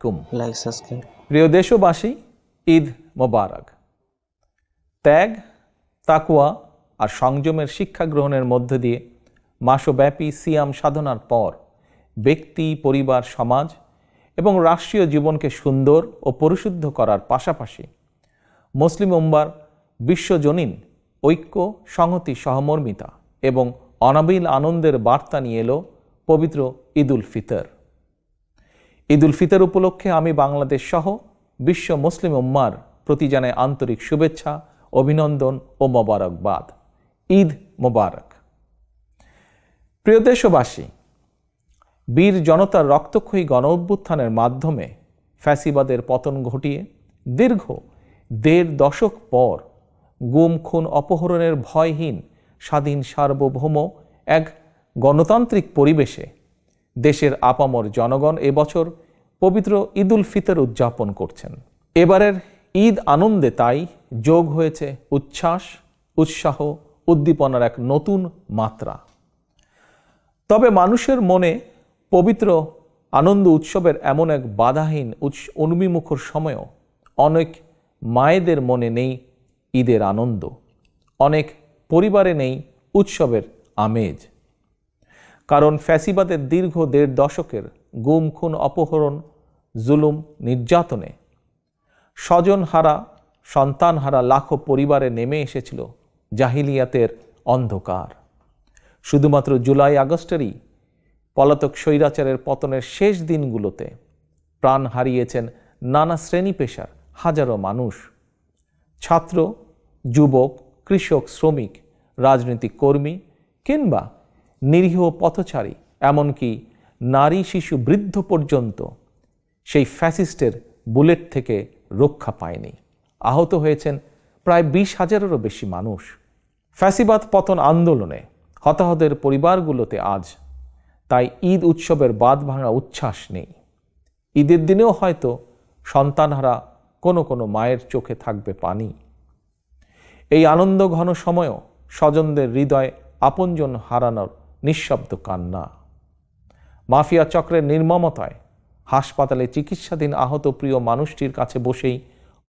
কুম like subscribe প্রিয় দেশবাসী ঈদ মোবারক। ত্যাগ তাকুয়া আর সংযমের শিক্ষা গ্রহণের মধ্য দিয়ে মাসব্যাপী সিয়াম সাধনার পর ব্যক্তি পরিবার সমাজ এবং রাষ্ট্রীয় জীবনকে সুন্দর ও পরিশুদ্ধ করার পাশাপাশি মুসলিম উম্বার বিশ্বজনীন ঐক্য সংহতি সহমর্মিতা এবং অনাবিল আনন্দের বার্তা নিয়ে এলো পবিত্র ঈদুল ফিতর। ঈদুল ফিতর উপলক্ষে আমি বাংলাদেশ সহ বিশ্ব মুসলিম উম্মার প্রতি জানাই আন্তরিক শুভেচ্ছা, অভিনন্দন ও মোবারকবাদ। ঈদ মোবারক। প্রিয় দেশবাসী, বীর জনতার রক্তক্ষয়ী গণ অভ্যুত্থানের মাধ্যমে ফ্যাসিবাদের পতন ঘটিয়ে দীর্ঘ দেড় দশক পর গুম, খুন, অপহরণের ভয়হীন স্বাধীন সার্বভৌম এক গণতান্ত্রিক পরিবেশে দেশের আপামর জনগণ এবছর পবিত্র ঈদুল ফিতর উদযাপন করছেন। এবারের ঈদ আনন্দে তাই যোগ হয়েছে উচ্ছ্বাস, উৎসাহ, উদ্দীপনার এক নতুন মাত্রা। তবে মানুষের মনে পবিত্র আনন্দ উৎসবের এমন এক বাধাহীন উৎস উন্মিমুখর সময়ও অনেক মায়েদের মনে নেই ঈদের আনন্দ। অনেক পরিবারে নেই উৎসবের আমেজ। কারণ ফ্যাসিবাদের দীর্ঘ দেড় দশকের গুম, খুন, অপহরণ, জুলুম, নির্যাতনে স্বজনহারা, সন্তানহারা লাখো পরিবারে নেমে এসেছিল জাহিলিয়াতের অন্ধকার। শুধুমাত্র জুলাই আগস্টেরই পলাতক স্বৈরাচারের পতনের শেষ দিনগুলোতে প্রাণ হারিয়েছেন নানা শ্রেণি পেশার হাজারো মানুষ। ছাত্র, যুবক, কৃষক, শ্রমিক, রাজনৈতিক কর্মী কিংবা নিরীহ পথচারী, এমনকি নারী শিশু বৃদ্ধ পর্যন্ত সেই ফ্যাসিস্টের বুলেট থেকে রক্ষা পায়নি। আহত হয়েছেন প্রায় বিশ হাজারেরও বেশি মানুষ। ফ্যাসিবাদ পতন আন্দোলনে হতাহতের পরিবারগুলোতে আজ তাই ঈদ উৎসবের বাদ ভাঙা উচ্ছ্বাস নেই। ঈদের দিনেও হয়তো সন্তানহারা কোনো কোনো মায়ের চোখে থাকবে পানি। এই আনন্দ ঘন সময়ও স্বজনদের হৃদয় আপনজন হারানোর নিঃশব্দ কান্না। মাফিয়া চক্রের নির্মমতায় হাসপাতালে চিকিৎসাধীন আহত প্রিয় মানুষটির কাছে বসেই